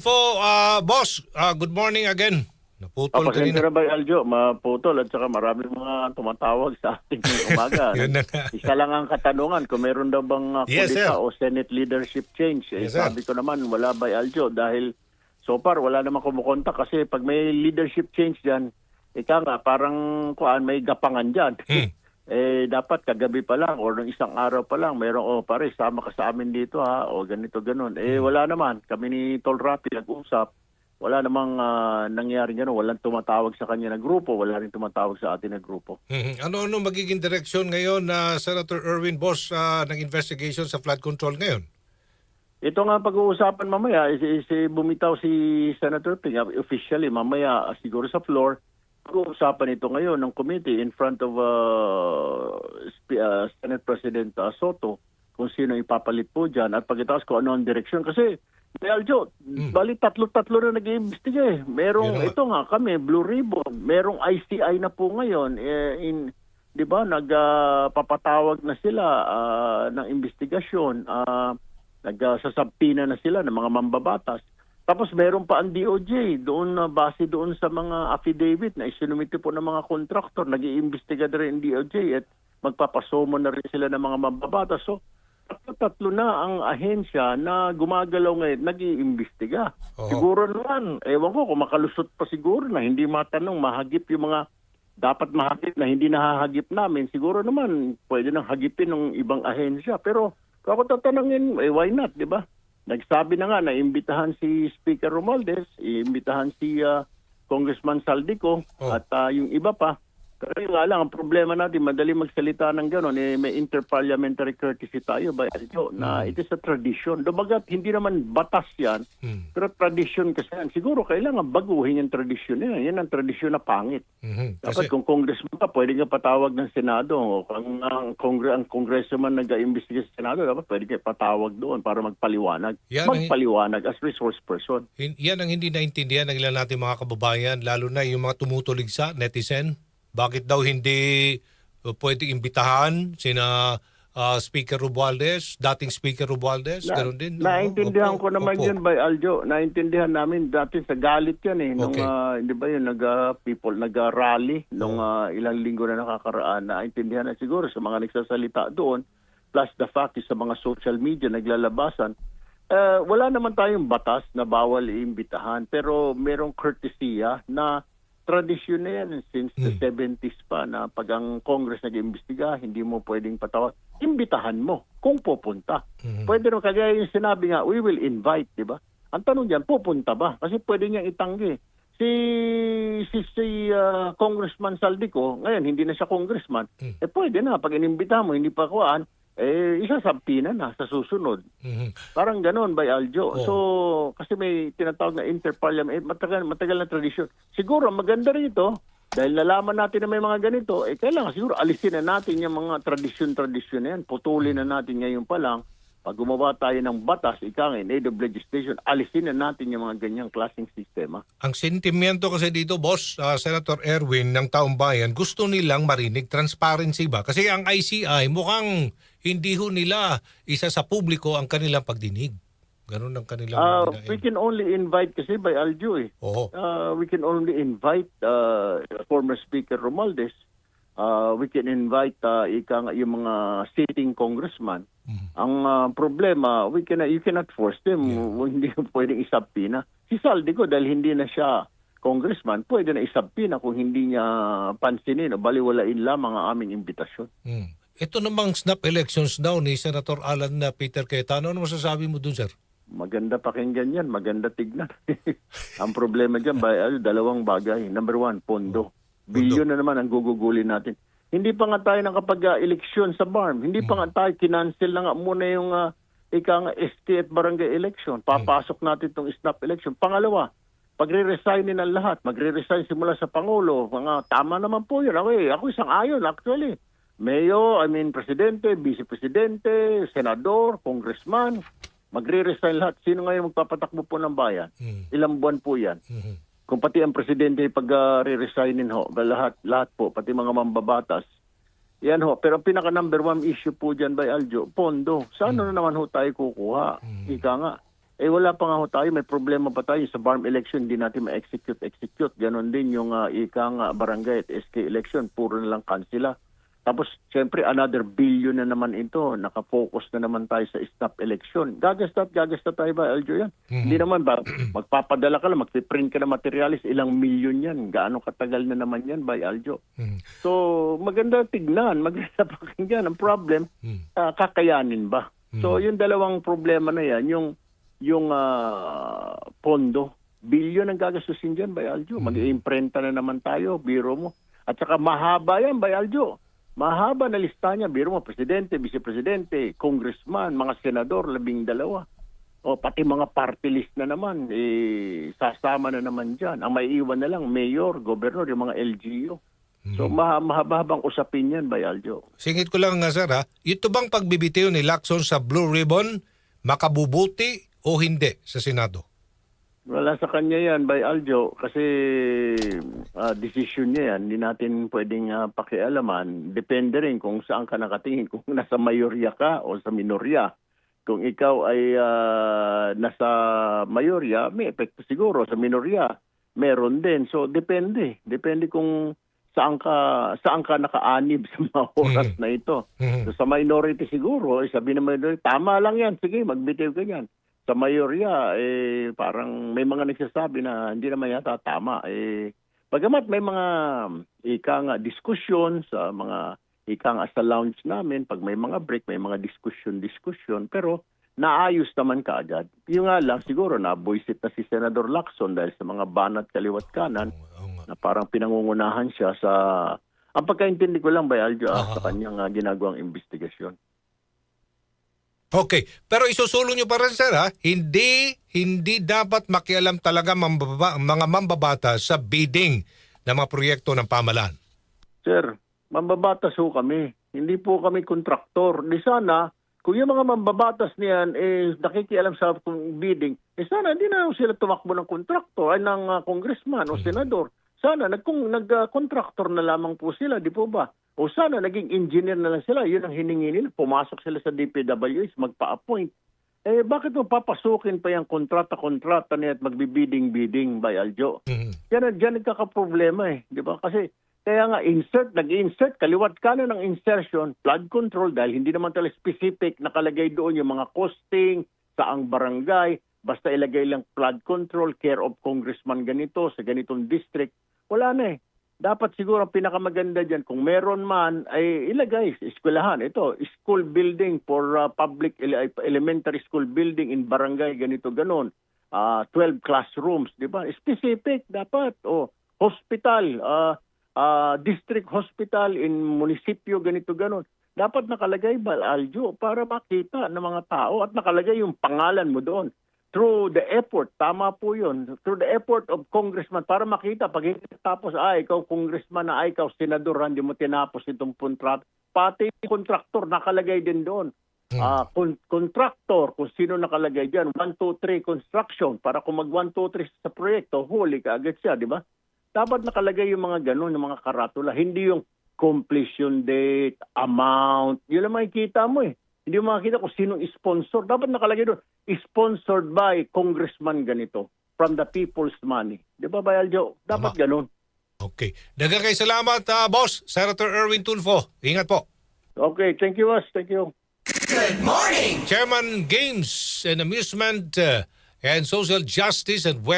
Po, ah, boss, ah, good morning again. Naputol Pasensya kanina. na ba, Aljo? Maputol at saka marami mga tumatawag sa ating umaga. Yun na nga. Isa lang ang katanungan kung meron daw bang uh, Yes, sir. o Senate leadership change. Eh, Yes, sir. sabi ko naman, wala ba, Aljo? Dahil so far, wala namang kumukontak kasi pag may leadership change dyan, ika nga, parang kuan, may gapangan dyan. Hmm. Eh, dapat kagabi pa lang or ng isang araw pa lang, mayroong, oh, pare, sama ka sa amin dito ha, o ganito, ganun. Eh, Hmm. wala naman. Kami ni Tol Rapi nag-usap. Wala namang ah, nangyari gano'n. Walang tumatawag sa kanya na grupo. Wala rin tumatawag sa atin na grupo. Mhm. Ano-ano magiging direksyon ngayon na Senator Erwin Boss ah, ng investigation sa flood control ngayon? Ito nga pag-uusapan mamaya, is, is, eh, bumitaw si Senator Ping officially mamaya ah, siguro sa floor. Pag-uusapan ito ngayon ng committee in front of uh, ah, Senate President ah, Soto kung sino ipapalit po dyan at pagkatapos kung ano ang direksyon. Kasi, Aljo, bali tatlo-tatlo na nag-iimbestiga eh. Merong, ito nga kami, Blue Ribbon, merong ICI na po ngayon eh, in, di ba, nagpapatawag na sila ah, ng investigasyon. ah nagsasabpina na sila ng mga mambabatas. Tapos meron pa ang DOJ doon na base doon sa mga affidavit na isinumite po ng mga kontraktor, nag-iimbestiga na rin DOJ at magpapasomo na rin sila ng mga mambabatas. So, tatlo-tatlo na ang ahensya na gumagalaw ngayon, nag-iimbestiga. Oo. Siguro naman, ewan ko kung makalusot pa siguro na hindi matanong, mahagip yung mga dapat mahagip na hindi nahahagip namin. Siguro naman, pwede nang hagipin ng ibang ahensya. Pero kung ako tatanungin, eh, why not, di ba? Nagsabi na nga na imbitahan si Speaker Romualdez, imbitahan si ah, Congressman Saldico Oh. at ah, yung iba pa. Yun nga lang, ang problema natin, madali magsalita ng gano'n, eh, may interparliamentary courtesy tayo ba, Aljo, na it is a tradition. Dumagat, hindi naman batas yan, Hmm. pero tradition kasi yan. Siguro kailangan baguhin yung tradition yan. Yan ang tradition na pangit. Mhm. Dapat Kasi, kung congressman ka, pwede ka patawag ng Senado. O kung ang, kongre, ang congressman nag-iimbestiga sa Senado, dapat pwede ka patawag doon para magpaliwanag. Yan ang- magpaliwanag as resource person. yan ang hindi naintindihan ng ilan natin mga kababayan, lalo na yung mga tumutulig sa netizen. Bakit daw hindi uh, pwede imbitahan sina ah, Speaker Romualdez, dating Speaker Romualdez, Na- ganoon din. Naintindihan Opo, ko naman opo. yun by Aljo. Naintindihan namin dati sa galit yan eh. Nung, Okay. ah, hindi ba yun, nag, ah, people, nag-rally nung ah, ilang linggo na nakakaraan. Naintindihan na siguro sa mga nagsasalita doon. Plus the fact is sa mga social media naglalabasan. Eh, wala naman tayong batas na bawal iimbitahan. Pero merong courtesya na tradisyon na yan since the 70s pa na pag ang Congress nag-imbestiga, hindi mo pwedeng patawag. Imbitahan mo kung pupunta. Pwede rin kagaya yung sinabi nga, we will invite, di ba? Ang tanong diyan, pupunta ba? Kasi pwede niyang itanggi. Si si si ah, Congressman Saldico, ngayon hindi na siya congressman. Eh pwede na pag inimbita mo hindi pa kuan, eh isasampi na na sa susunod. Mhm. Parang ganoon by Aljo. Oo. So, kasi may tinatawag na interparliament, eh, matagal, matagal na tradisyon. Siguro, maganda rito, dahil nalaman natin na may mga ganito, eh kailangan siguro alisin na natin yung mga tradisyon-tradisyon na yan. Putulin na natin ngayon pa lang. Pag gumawa tayo ng batas, ika nga, of legislation, alisin na natin yung mga ganyang klaseng sistema. Ang sentimiento kasi dito, boss, ah, Senator Erwin ng Taong Bayan, gusto nilang marinig transparency ba? Kasi ang ICI mukhang hindi ho nila isa sa publiko ang kanilang pagdinig. Ganun ang kanilang Uh, dinain. we can only invite kasi by Aljo eh. Oo. Uh, we can only invite uh, former Speaker Romualdez. Uh, we can invite uh, ika nga yung mga sitting congressman. Ang uh, problema, we can you cannot force them. Hindi pwedeng isabpina. Si Saldico dahil hindi na siya congressman, pwede na isabpina kung hindi niya pansinin o baliwalain lamang ang aming imbitasyon. Hmm. Ito namang snap elections daw ni Senator Alan na Peter Cayetano. Ano masasabi mo dun, sir? Maganda pakinggan yan, maganda tignan. ang problema dyan, ba, ay, dalawang bagay. Number one, pondo. Bilyon na naman ang gugugulin natin. Hindi pa nga tayo nakapag-eleksyon sa BARM. Hindi pa nga tayo, kinancel na nga muna yung uh, ika nga ST at barangay election. Papasok natin itong snap election. Pangalawa, pagre-resignin ang lahat. Magre-resign simula sa Pangulo. Mga tama naman po yun. Ako, ako isang ayon actually. Mayor, I mean Presidente, Vice Presidente, Senador, Congressman, magre-resign lahat. Sino ngayon magpapatakbo po ng bayan? Hmm. Ilang buwan po yan? Kung pati ang Presidente pag uh, re-resignin ho, lahat, lahat po, pati mga mambabatas, yan ho. Pero pinaka number one issue po dyan by Aljo, pondo. Saan na naman ho tayo kukuha? Ika nga. Eh wala pa nga ho tayo, may problema pa tayo sa farm election, hindi natin ma-execute, execute. Ganon din yung uh, ikang uh, barangay at SK election, puro na lang kansila. Tapos, siyempre, another billion na naman ito. Nakafocus na naman tayo sa stop election. Gagasta at gagasta tayo ba, Aljo, yan? Hindi naman ba, magpapadala ka lang, magpiprint ka ng materialis, ilang milyon yan. Gaano katagal na naman yan, by Aljo? Mm. So, maganda tignan, maganda pakinggan. Ang problem, Mm. ah, kakayanin ba? So, yung dalawang problema na yan, yung yung ah, pondo, bilyon ang gagastusin dyan, by Aljo. Mag-iimprenta na naman tayo, biro mo. At saka mahaba yan, by Aljo. Mahaba na lista niya, biro mo, presidente, vice-presidente, congressman, mga senador, labing dalawa. O pati mga party list na naman, eh, sasama na naman dyan. Ang maiiwan na lang, mayor, gobernador, yung mga LGU. So, maha- mahaba-habang usapin yan, by Aljo. Singit ko lang nga sir ha, ito bang pagbibitiw ni Lacson sa Blue Ribbon makabubuti o hindi sa Senado? Wala sa kanya yan by Aljo kasi ah, decision niya yan. Hindi natin pwedeng ah, pakialaman. Depende rin kung saan ka nakatingin. Kung nasa mayorya ka o sa minorya. Kung ikaw ay ah, nasa mayorya, may epekto siguro. Sa minorya, meron din. So depende. Depende kung saan ka saan ka nakaanib sa mga oras Mm. na ito. So, sa minority siguro, eh, sabi ng minority, tama lang yan, sige, magbitiw ka yan. Sa mayorya, eh, parang may mga nagsasabi na hindi naman yata tama. Eh, bagamat may mga ika nga diskusyon sa mga ika nga sa lounge namin, pag may mga break, may mga diskusyon-diskusyon, pero naayos naman kaagad. Yung nga lang, siguro na-voice na si Senador Lacson dahil sa mga banat kaliwat kanan, na parang pinangungunahan siya sa ang pagkaintindi ko lang by Aljo Aha. sa kanyang ah, ginagawang investigasyon. Okay, pero isusulong nyo pa rin sir ha, hindi, hindi dapat makialam talaga mambaba, mga mambabata sa bidding ng mga proyekto ng pamalan. Sir, mambabatas ho kami. Hindi po kami kontraktor. Di sana, kung yung mga mambabatas niyan eh nakikialam sa kung bidding, eh sana hindi na sila tumakbo ng kontraktor ay ng ah, congressman o senador. Sana nagkung nag-contractor na lamang po sila, di po ba? O sana naging engineer na lang sila. Yun ang hiningi nila. Pumasok sila sa DPWH, magpa-appoint. Eh bakit mo papasukin pa yung kontrata-kontrata niya at magbibidding-bidding by Aljo? Mhm. Yan, dyan nagkakaproblema eh. Di ba? Kasi kaya nga insert, nag-insert, kaliwat kanan ng insertion, flood control dahil hindi naman talaga specific nakalagay doon yung mga costing, saang barangay, basta ilagay lang flood control, care of congressman ganito, sa ganitong district. Wala na eh. Dapat siguro ang pinakamaganda dyan, kung meron man, ay ilagay eskwelahan. Ito, school building for uh, public ele- elementary school building in barangay, ganito, ganon. Ah, 12 classrooms, di ba? Specific dapat. O, hospital, ah, ah, district hospital in munisipyo, ganito, ganon. Dapat nakalagay ba, Aljo, para makita ng mga tao at nakalagay yung pangalan mo doon. Through the effort, tama po yun, through the effort of congressman para makita, pag hindi tapos, ay, ikaw congressman na, ay, ikaw senador, hindi mo tinapos itong kontrat. Pati kontraktor, nakalagay din doon. Ah, kon- contractor, kung sino nakalagay diyan, 1 2 3 construction para kung mag 1 2 3 sa proyekto, huli ka agad siya, di ba? Dapat nakalagay yung mga ganun, yung mga karatula, hindi yung completion date, amount. Yun lang makikita mo eh. Hindi mo makikita kung sinong sponsor. Dapat nakalagay doon, sponsored by congressman ganito from the people's money. Di ba, Bayaljo? Dapat Tama. ganun. Okay. Kayo salamat, ah, boss, Senator Erwin Tulfo. Ingat po. Okay, thank you, boss. Thank you. Chairman Games and Amusement uh, and Social Justice and